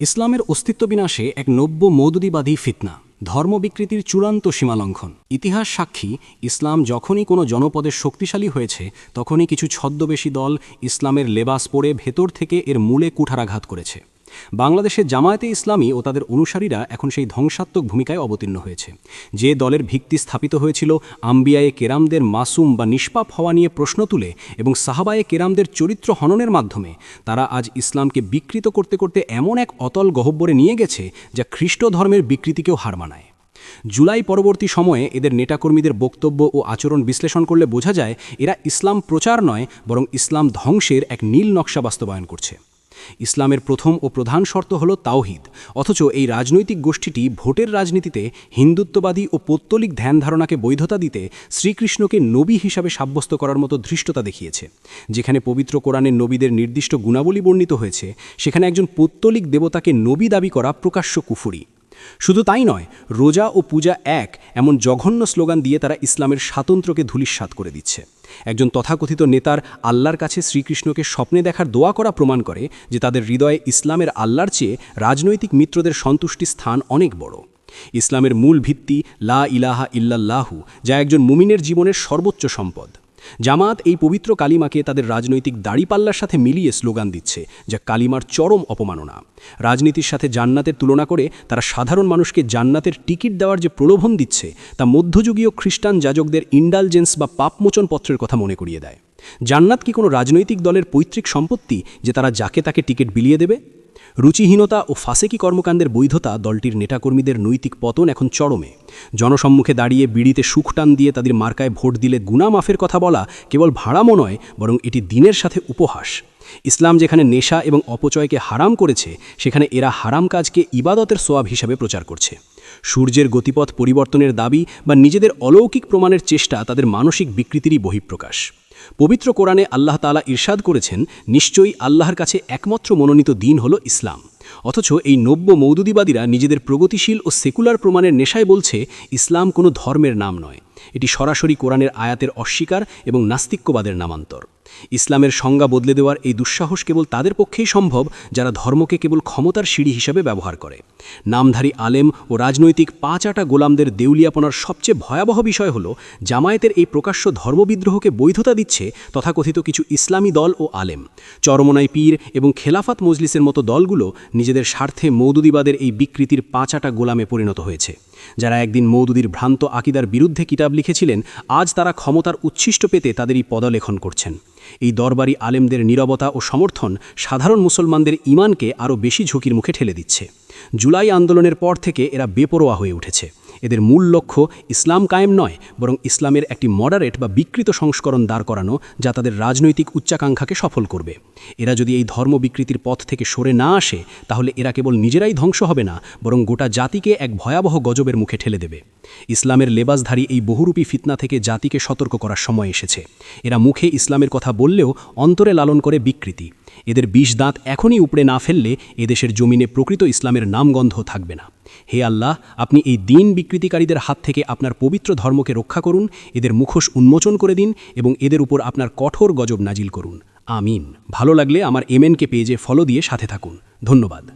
ইসলামের অস্তিত্ব বিনাশে এক নব্য মৌদুদিবাদী ফিতনা, ধর্ম বিকৃতির চূড়ান্ত সীমালঙ্ঘন। ইতিহাস সাক্ষী, ইসলাম যখনই কোনো জনপদের শক্তিশালী হয়েছে, তখনই কিছু ছদ্মবেশী দল ইসলামের লেবাস পড়ে ভেতর থেকে এর মূলে কুঠারাঘাত করেছে। বাংলাদেশের জামায়াতে ইসলামী ও তাদের অনুসারীরা এখন সেই ধ্বংসাত্মক ভূমিকায় অবতীর্ণ হয়েছে। যে দলের ভিত্তি স্থাপিত হয়েছিল, আম্বিয়ায়ে কেরামদের মাসুম বা নিষ্পাপ হওয়া নিয়ে প্রশ্ন তুলে এবং সাহাবায়ে কেরামদের চরিত্র হননের মাধ্যমে, তারা আজ ইসলামকে বিকৃত করতে করতে এমন এক অতল গহব্বরে নিয়ে গেছে যা খ্রিস্ট ধর্মের বিকৃতিকেও হার মানায়। জুলাই পরবর্তী সময়ে এদের নেতাকর্মীদের বক্তব্য ও আচরণ বিশ্লেষণ করলে বোঝা যায়, এরা ইসলাম প্রচার নয়, বরং ইসলাম ধ্বংসের এক নীল নকশা বাস্তবায়ন করছে। ইসলামের প্রথম ও প্রধান শর্ত হল তাওহিদ, অথচ এই রাজনৈতিক গোষ্ঠীটি ভোটের রাজনীতিতে হিন্দুত্ববাদী ও পৌত্তলিক ধ্যান ধারণাকে বৈধতা দিতে শ্রীকৃষ্ণকে নবী হিসাবে সাব্যস্ত করার মতো ধৃষ্টতা দেখিয়েছে। যেখানে পবিত্র কোরআনের নবীদের নির্দিষ্ট গুণাবলী বর্ণিত হয়েছে, সেখানে একজন পৌত্তলিক দেবতাকে নবী দাবি করা প্রকাশ্য কুফুরি। শুধু তাই নয়, রোজা ও পূজা এক এমন জঘন্য স্লোগান দিয়ে তারা ইসলামের স্বাতন্ত্র্যকে ধূলিস্বাত করে দিচ্ছে। একজন তথাকথিত নেতার আল্লাহর কাছে শ্রীকৃষ্ণকে স্বপ্নে দেখার দোয়া করা প্রমাণ করে যে তাদের হৃদয়ে ইসলামের আল্লাহর চেয়ে রাজনৈতিক মিত্রদের সন্তুষ্টি স্থান অনেক বড়। ইসলামের মূল ভিত্তি লা ইলাহা ইল্লাল্লাহু, যা একজন মুমিনের জীবনের সর্বোচ্চ সম্পদ। জামাত এই পবিত্র কালিমাকে তাদের রাজনৈতিক দাড়িপাল্লার সাথে মিলিয়ে স্লোগান দিচ্ছে, যা কালিমার চরম অপমাননা। রাজনীতির সাথে জান্নাতের তুলনা করে তারা সাধারণ মানুষকে জান্নাতের টিকিট দেওয়ার যে প্রলোভন দিচ্ছে, তা মধ্যযুগীয় খ্রিস্টান যাজকদের ইন্ডালজেন্স বা পাপমোচন পত্রের কথা মনে করিয়ে দেয়। জান্নাত কি কোনো রাজনৈতিক দলের পৈতৃক সম্পত্তি যে তারা যাকে তাকে টিকিট বিলিয়ে দেবে? রুচিহীনতা ও ফাসেকি কর্মকাণ্ডের বৈধতা দলটির নেতাকর্মীদের নৈতিক পতন এখন চরমে। জনসম্মুখে দাঁড়িয়ে বিড়িতে সুখ টান দিয়ে তাদের মার্কায় ভোট দিলে গুনা মাফের কথা বলা কেবল ভাড়ামো নয়, বরং এটি দিনের সাথে উপহাস। ইসলাম যেখানে নেশা এবং অপচয়কে হারাম করেছে, সেখানে এরা হারাম কাজকে ইবাদতের সোয়াব হিসাবে প্রচার করছে। সূর্যের গতিপথ পরিবর্তনের দাবি বা নিজেদের অলৌকিক প্রমাণের চেষ্টা তাদের মানসিক বিকৃতিরই বহিঃপ্রকাশ। পবিত্র কোরআনে আল্লাহ তালা ইরশাদ করেছেন, নিশ্চয়ই আল্লাহর কাছে একমাত্র মনোনীত দিন হল ইসলাম। অথচ এই নব্য মৌদুদিবাদীরা নিজেদের প্রগতিশীল ও সেকুলার প্রমাণের নেশায় বলছে, ইসলাম কোনো ধর্মের নাম নয়। এটি সরাসরি কোরআনের আয়াতের অস্বীকার এবং নাস্তিক্যবাদের নামান্তর। ইসলামের সংজ্ঞা বদলে দেওয়ার এই দুঃসাহস কেবল তাদের পক্ষেই সম্ভব যারা ধর্মকে কেবল ক্ষমতার সিঁড়ি হিসাবে ব্যবহার করে। নামধারী আলেম ও রাজনৈতিক পাঁচাটা গোলামদের দেউলিয়াপনার সবচেয়ে ভয়াবহ বিষয় হল, জামায়াতের এই প্রকাশ্য ধর্মবিদ্রোহকে বৈধতা দিচ্ছে তথাকথিত কিছু ইসলামী দল ও আলেম। চরমনাই পীর এবং খেলাফাত মজলিসের মতো দলগুলো নিজেদের স্বার্থে মৌদুদিবাদের এই বিকৃতির পাঁচাটা গোলামে পরিণত হয়েছে। যারা একদিন মৌদুদির ভ্রান্ত আকিদার বিরুদ্ধে কিতাব লিখেছিলেন, আজ তারা ক্ষমতার উচ্ছিষ্ট পেতে তাদেরই পদলেখন করছেন। এই দরবারি আলেমদের নিরবতা ও সমর্থন সাধারণ মুসলমানদের ইমানকে আরও বেশি ঝুঁকির মুখে ঠেলে দিচ্ছে। জুলাই আন্দোলনের পর থেকে এরা বেপরোয়া হয়ে উঠেছে। এদের মূল লক্ষ্য ইসলাম কায়েম নয়, বরং ইসলামের একটি মডারেট বা বিকৃত সংস্করণ দাঁড় করানো, যা তাদের রাজনৈতিক উচ্চাকাঙ্ক্ষাকে সফল করবে। এরা যদি এই ধর্ম বিকৃতির পথ থেকে সরে না আসে, তাহলে এরা কেবল নিজেরাই ধ্বংস হবে না, বরং গোটা জাতিকে এক ভয়াবহ গজবের মুখে ঠেলে দেবে। ইসলামের লেবাসধারী এই বহুরূপী ফিতনা থেকে জাতিকে সতর্ক করার সময় এসেছে। এরা মুখে ইসলামের কথা বললেও অন্তরে লালন করে বিকৃতি। এদের বিষ দাঁত এখনই উপড়ে না ফেললে এদেশের জমিনে প্রকৃত ইসলামের নামগন্ধ থাকবে না। হে আল্লাহ, আপনি এই দিন বিকৃতিকারীদের হাত থেকে আপনার পবিত্র ধর্মকে রক্ষা করুন, এদের মুখোশ উন্মোচন করে দিন এবং এদের উপর আপনার কঠোর গজব নাজিল করুন। আমিন। ভালো লাগলে আমার এমএনকে পেজে ফলো দিয়ে সাথে থাকুন। ধন্যবাদ।